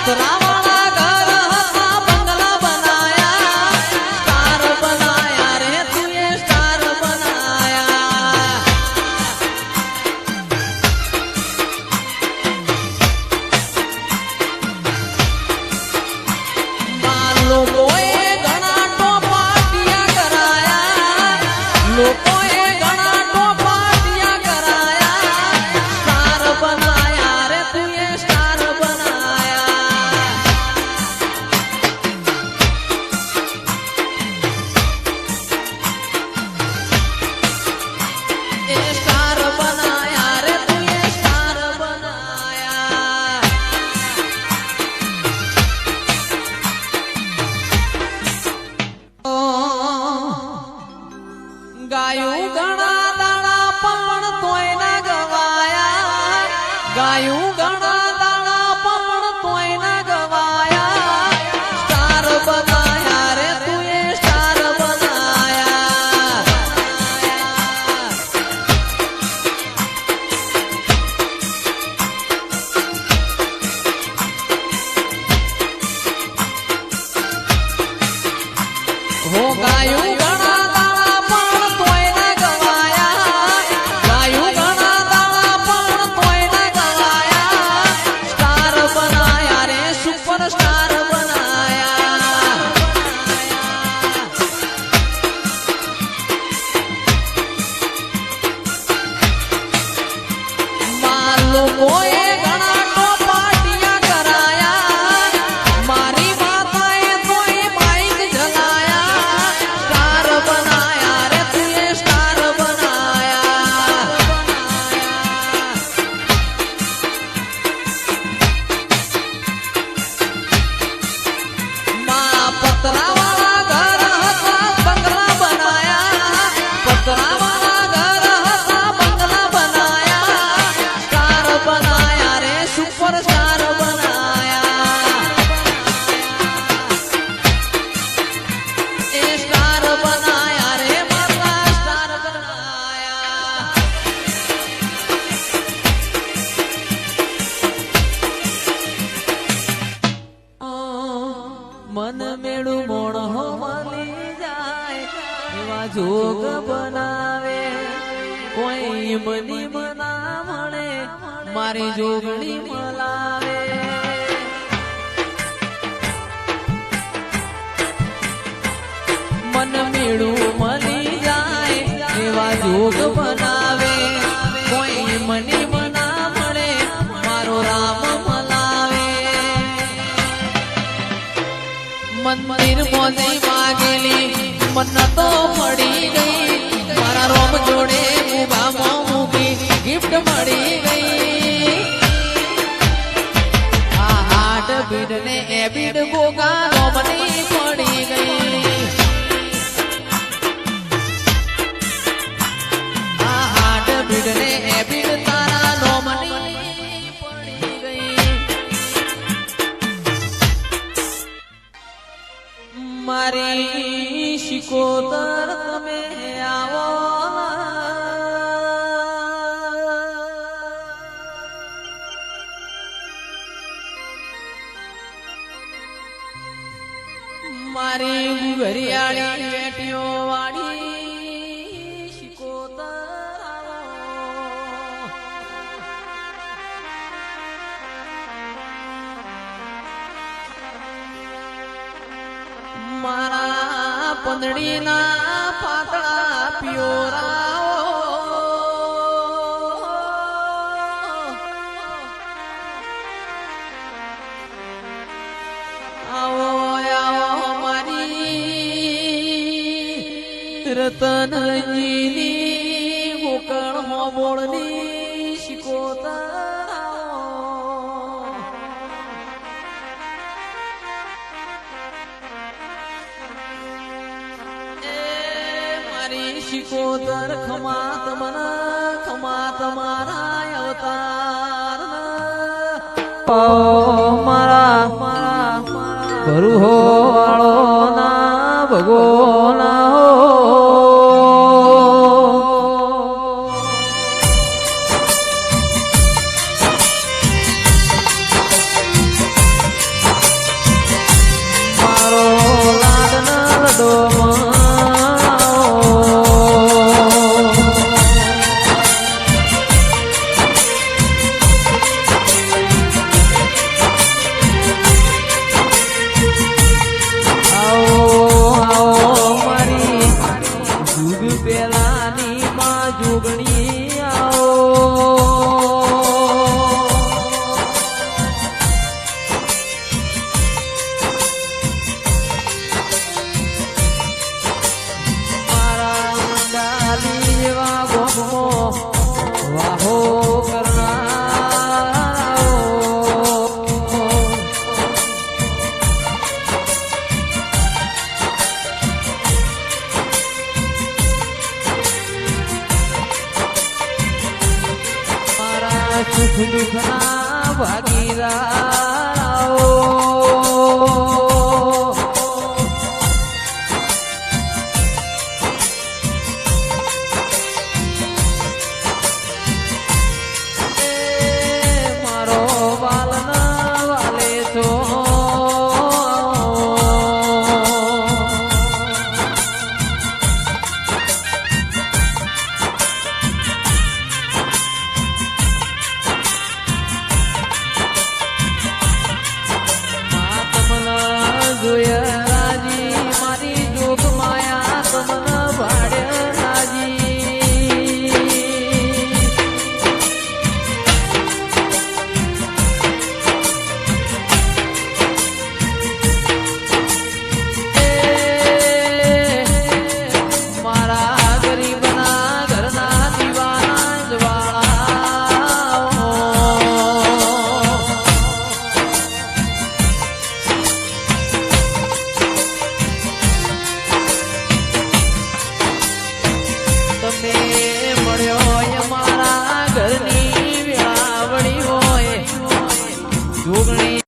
Setelah ગાયું ઘણા Oh yeah. જોગ બનાવે, કોઈ મની મના મારી જોગણી મલાવે. મન મેળું મળી જાય, એવા જોગ બનાવે, કોઈ મની મના મળે મારો રામ મલાવે. મંદિર મોદી મન તો ગઈ. મારા રોમ જોડે ઉભામાં મૂકી ગિફ્ટ મળી ગઈ. આ હાટ બીડ ને એ બીડ ગોગા રોમની પડી શિકોતર તમે આવો. મારી ઘરિયાળી બેટીઓ પંદડીના પાતળા પિયોરાઓ આવો આવો મારી રતનજીની ગોકળ હોબોળની શિકોતર. મારી શિકોતર ખમાત મન ખમાત મારા અવતાર મારા મારા ભરુ હો વાળો ના ભગો દુઃખના ભાગીદારો